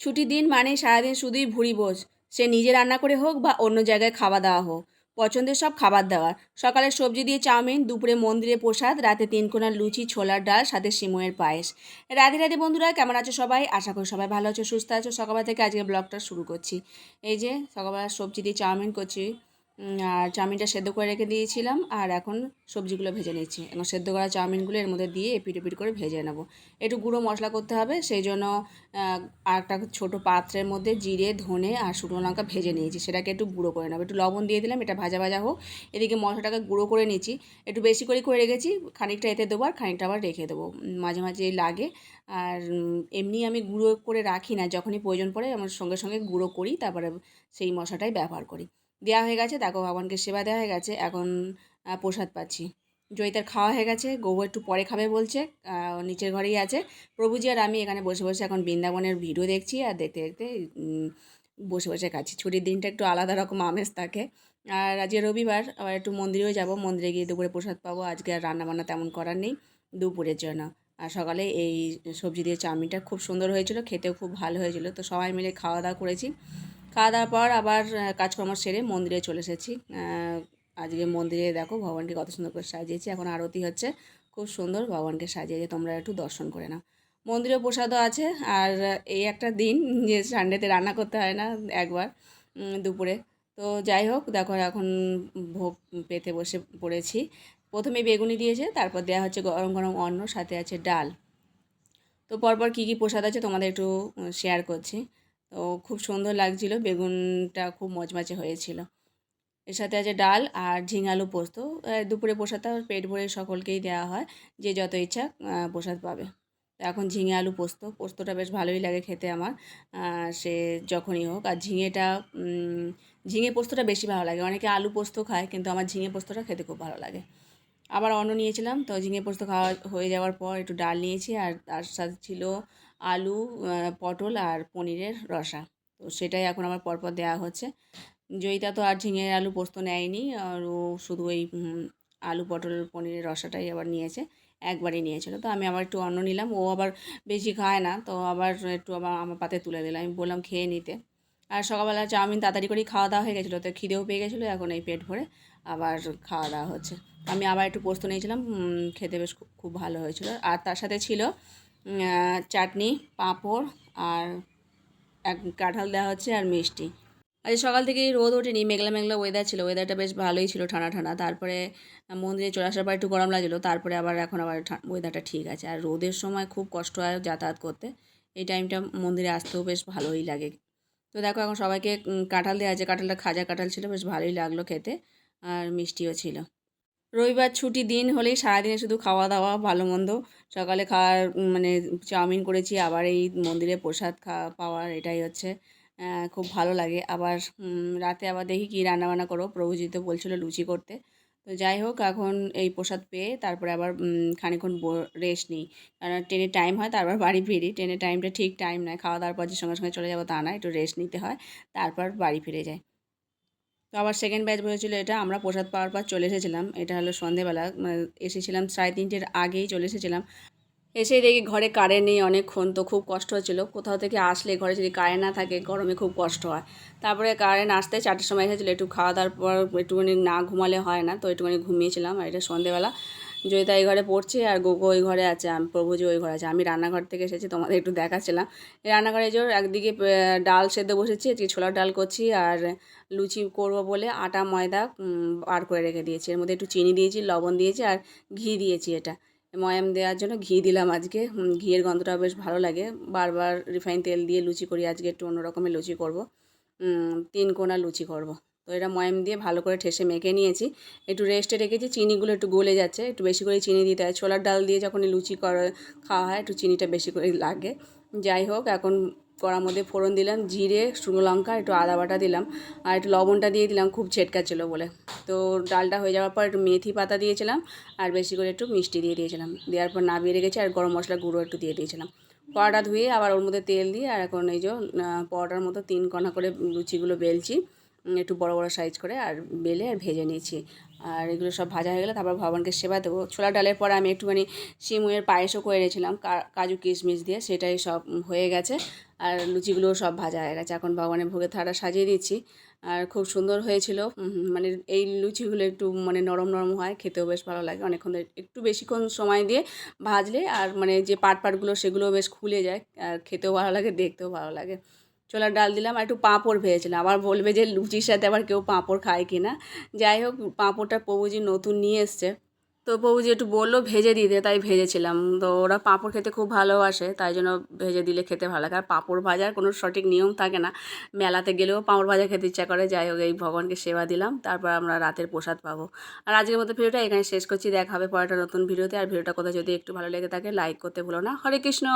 ছুটির দিন মানে সারাদিন শুধুই ভুড়ি বোঝ সে নিজে রান্না করে হোক বা অন্য জায়গায় খাওয়া দাওয়া হোক। পছন্দের সব খাবার দাবার। সকালে সবজি দিয়ে চাউমিন, দুপুরে মন্দিরে প্রসাদ, রাতে তিন কোনার লুচি, ছোলার ডাল, সাথে সিময়ের পায়েস। রাধে রাধে বন্ধুরা, কেমন আছো সবাই? আশা করি সবাই ভালো আছো, সুস্থ আছো। সকালবেলা থেকে আজকে ব্লগটা শুরু করছি। এই যে সকালবেলা সবজি দিয়ে চাউমিন করছি। আর চাউমিনটা সেদ্ধ করে রেখে দিয়েছিলাম, আর এখন সবজিগুলো ভেজে নিচ্ছি এখন সেদ্ধ করা চাউমিনগুলো এর মধ্যে দিয়ে এপিট এপিট করে ভেজে নেব। একটু গুঁড়ো মশলা করতে হবে, সেই জন্য আর একটা ছোটো পাত্রের মধ্যে জিরে, ধনে আর শুকনো লঙ্কা ভেজে নিয়েছি। সেটাকে একটু গুঁড়ো করে নেব। একটু লবণ দিয়ে দিলাম, এটা ভাজা ভাজা হোক। এদিকে মশলাটাকে গুঁড়ো করে নিচ্ছি একটু বেশি করে করে রেখেছি, খানিকটা এতে দেবো আর খানিকটা আবার রেখে দেবো। মাঝে মাঝে লাগে। আর এমনি আমি গুঁড়ো করে রাখি না, যখনই প্রয়োজন পড়ে, আমার সঙ্গে সঙ্গে গুঁড়ো করি, তারপরে সেই মশলাটাই ব্যবহার করি। দেওয়া হয়ে গেছে দেখো ভগবানকে সেবা দেওয়া হয়ে গেছে, এখন প্রসাদ পাচ্ছি। জয়িতার খাওয়া হয়ে গেছে গৌব একটু পরে খাবে বলছে নিচের ঘরেই আছে। প্রভুজি আর আমি এখানে বসে বসে এখন বৃন্দাবনের ভিডিও দেখছি আর দেখতে দেখতে বসে বসে খাচ্ছি। ছুটির দিনটা একটু আলাদা রকম আমেজ থাকে। আর আজকে রবিবার, আবার একটু মন্দিরেও যাব, মন্দিরে গিয়ে দুপুরে প্রসাদ পাবো। আজকে আর রান্নাবান্না তেমন করার নেই, দুপুরের জন্য। আর সকালে এই সবজি দিয়ে চাউমিনটা খুব সুন্দর হয়েছিল, খেতেও খুব ভালো হয়েছিল। তো সবাই মিলে খাওয়া দাওয়া করেছি। খাওয়া দাওয়ার পর আবার কাজকর্ম সেরে মন্দিরে চলে এসেছি। আজকে মন্দিরে দেখো ভগবানকে কত সুন্দর করে সাজিয়েছি। এখন আরতি হচ্ছে, খুব সুন্দর ভগবানকে সাজিয়েছে তোমরা একটু দর্শন করে নাও। মন্দিরে প্রসাদও আছে, আর এই একটা দিন যে সানডেতে রান্না করতে হয় না একবার দুপুরে। তো যাই হোক, দেখো এখন ভোগ পেতে বসে পড়েছি। প্রথমে বেগুনি দিয়েছে, তারপর দেওয়া হচ্ছে গরম গরম অন্ন, সাথে আছে ডাল। তো পরপর কী কী প্রসাদ আছে তোমাদের একটু শেয়ার করছি। তো খুব সুন্দর লাগছিল, বেগুনটা খুব মচমাচে হয়েছিল। এর সাথে আছে ডাল আর ঝিঙালু পোস্ত। দুপুরে প্রসাদটা পেট ভরে সকলকেই দেওয়া হয়, যে যত ইচ্ছা প্রসাদ পাবে। তো এখন ঝিঙে আলু পোস্ত, পোস্তটা বেশ ভালোই লাগে খেতে আমার। সে যখনই হোক। আর ঝিঙেটা ঝিঙে পোস্তটা বেশি ভালো লাগে। অনেকে আলু পোস্ত খায়, কিন্তু আমার ঝিঙে পোস্তটা খেতে খুব ভালো লাগে। আবার অন্ন নিয়েছিলাম, তো ঝিঙে পোস্ত খাওয়া হয়ে যাওয়ার পর একটু ডাল নিয়েছি, আর তার সাথে ছিল আলু পটল আর পনিরের রসা। তো সেটাই এখন আমার পরপর দেওয়া হচ্ছে। জয়িতা তো আর ঝিঙে আলু পোস্ত নেয়নি, আর ও শুধু ওই আলু, পটল, পনিরের রসাটাই আবার নিয়েছে, একবারই নিয়েছিল। তো আমি আবার একটু অন্ন নিলাম, ও আবার বেশি খায় না, তো আবার একটু আবার আমার পাতে তুলে দিলাম আমি বললাম খেয়ে নিতে। আর সকালবেলা চাউমিন তাড়াতাড়ি করেই খাওয়া দাওয়া হয়ে গেছিল, তো খিদেও পেয়ে গেছিল এখন এই পেট ভরে। আবার খাওয়া দাওয়া হচ্ছে। আমি আবার একটু পোস্ত নিয়েছিলাম খেতে বেশ খুব- ভালো হয়েছিল। আর তার সাথে ছিল চাটনি, পাঁপড় আর এক কাঁঠাল দেওয়া হচ্ছে আর মিষ্টি। আজ সকাল থেকেই রোদ ওঠেনি, মেঘলা মেঘলা ওয়েদার ছিল ওয়েদারটা বেশ ভালোই ছিল ঠান্ডা ঠান্ডা। তারপরে মন্দিরে চলে আসার পর একটু গরম লাগছিল, তারপরে আবার এখন আবার ওয়েদারটা ঠিক আছে। আর রোদের সময় খুব কষ্ট হয় যাতায়াত করতে, এই টাইমটা মন্দিরে আসতেও বেশ ভালোই লাগে। তো দেখো এখন সবাইকে কাঁঠাল দেওয়া আছে, কাঁঠালটা খাজা কাঁঠাল ছিল, বেশ ভালোই লাগল খেতে। আর মিষ্টিও ছিল। রবিবার ছুটি দিন হলেই সারাদিনে শুধু খাওয়া দাওয়া ভালো মন্দ। সকালে খাওয়ার মানে চাউমিন করেছি আবার এই মন্দিরে প্রসাদ খাওয়া পাওয়ার এটাই হচ্ছে। খুব ভালো লাগে। আবার রাতে আবার দেখি কী রান্নাবান্না করো। প্রভুজি তো বলছিল লুচি করতে। তো যাই হোক এখন এই প্রসাদ পেয়ে তারপরে আবার উম, খানিকক্ষণ রেস্ট নিই। কারণ ট্রেনের টাইম হয় তারপর বাড়ি ফিরি। ট্রেনের টাইমটা ঠিক টাইম নয়। খাওয়া দাওয়ার পর যে সঙ্গে সঙ্গে চলে যাব তা না একটু রেস্ট নিতে হয়। তারপর বাড়ি ফিরে যাই। তো আবার সেকেন্ড ব্যাচ বলেছিল এটা, আমরা প্রসাদ পাওয়ার পর চলে এসেছিলাম। এটা হলো সন্ধেবেলা মানে এসেছিলাম সাড়ে তিনটের আগেই চলে এসেছিলাম। এসে দেখি ঘরে কারেন্ট নেই অনেকক্ষণ তো খুব কষ্ট হচ্ছিল। কোথাও থেকে আসলে ঘরে যদি কারেন্ট না থাকে, গরমে খুব কষ্ট হয়। তারপরে কারেন্ট আসতে চারটের সময় এসেছিল, একটু খাওয়া দাওয়ার পর একটুখানি না ঘুমালে হয় না, তো একটুখানি ঘুমিয়েছিলাম। আর এটা সন্ধেবেলা। জয়িতা এই ঘরে পড়ছে আর গোগো ওই ঘরে আছে, আমি, প্রভুজি ওই ঘরে আছে। আমি রান্নাঘর থেকে এসেছি, তোমাদের একটু দেখাচ্ছিলাম। রান্নাঘরে যে একদিকে ডাল সেদ্ধ বসেছি আজকে ছোলার ডাল করছি আর লুচি করব বলে আটা, ময়দা বার করে রেখে দিয়েছি। এর মধ্যে একটু চিনি দিয়েছি, লবণ দিয়েছি আর ঘি দিয়েছি এটা। ময়াম দেওয়ার জন্য ঘি দিলাম আজকে। ঘিয়ের গন্ধটা বেশ ভালো লাগে। বারবার রিফাইন তেল দিয়ে লুচি করি আজকে, একটু অন্য রকমের লুচি করব। তিন কোনা লুচি করব। তো এটা ময়াম দিয়ে ভালো করে ঠেসে মেখে নিয়েছি। একটু রেস্টে রেখেছি, চিনিগুলো একটু গলে যাচ্ছে, একটু বেশি করে চিনি দিতে হয়। ছোলার ডাল দিয়ে যখন লুচি করা, খাওয়া হয়, একটু চিনিটা বেশি করে লাগে। যাই হোক, এখন কড়ার মধ্যে ফোড়ন দিলাম, জিরে, শুকনো লঙ্কা, একটু আদা বাটা দিলাম, আর একটু লবণটা দিয়ে দিলাম, খুব ছিল বলে। তো ডালটা হয়ে যাওয়ার পর একটু মেথি পাতা দিয়েছিলাম, আর বেশি করে একটু মিষ্টি দিয়ে দিয়েছিলাম। দেওয়ার পর নামিয়ে রেখেছি, আর গরম মশলা গুঁড়ো একটু দিয়ে দিয়েছিলাম। পরোটা ধুয়ে আবার ওর মধ্যে তেল দিয়ে, আর এখন এই যে পরোটার মতো তিন কণা করে লুচিগুলো বেলছি। একটু বড় বড় সাইজ করে আর বেলে আর ভেজে নিয়েছি। আর এগুলো সব ভাজা হয়ে গেলে তারপর ভগবানকে সেবা দেবো। ছোলা ডালের পর আমি একটুখানি সিমুয়ের পায়েসও করে এনেছিলাম, কা- কাজু কিশমিশ দিয়ে, সেটাই সব হয়ে গেছে। আর লুচিগুলোও সব ভাজা হয়ে গেছে। এখন ভগবানের ভোগের থালা সাজিয়ে দিচ্ছি। আর খুব সুন্দর হয়েছিল। মানে এই লুচিগুলো একটু মানে নরম নরম হয়, খেতেও বেশ ভালো লাগে। অনেকক্ষণ একটু বেশিক্ষণ সময় দিয়ে ভাজলে আর মানে যে পাট পাটগুলো সেগুলো বেশ খুলে যায়। আর খেতেও ভালো লাগে, দেখতেও ভালো লাগে। ছোলার ডাল দিলাম আর একটু পাঁপড় ভেজেছিলাম। আবার বলবে যে লুচির সাথে আবার কেউ পাঁপড় খায় কি না যাই হোক, পাঁপড়টা প্রভুজি নতুন নিয়ে এসছে। তো প্রভুজি একটু বলল ভেজে দিতে, তাই ভেজেছিলাম। তো ওরা পাঁপড় খেতে খুব ভালোবাসে, তাই জন্য ভেজে দিলে খেতে ভালো লাগে। আর পাঁপড় ভাজার কোনো সঠিক নিয়ম থাকে না। মেলাতে গেলেও পাঁপড় ভাজা খেতে ইচ্ছা করে। যাই হোক, এই ভগবানকে সেবা দিলাম। তারপর আমরা রাতের প্রসাদ পাবো। আর আজকের মতো ভিডিওটা এখানে শেষ করছি। দেখা হবে পরে একটা নতুন ভিডিওতে। আর ভিডিওটা কোথাও যদি একটু ভালো লেগে থাকে লাইক করতে ভুলো না। হরে কৃষ্ণ!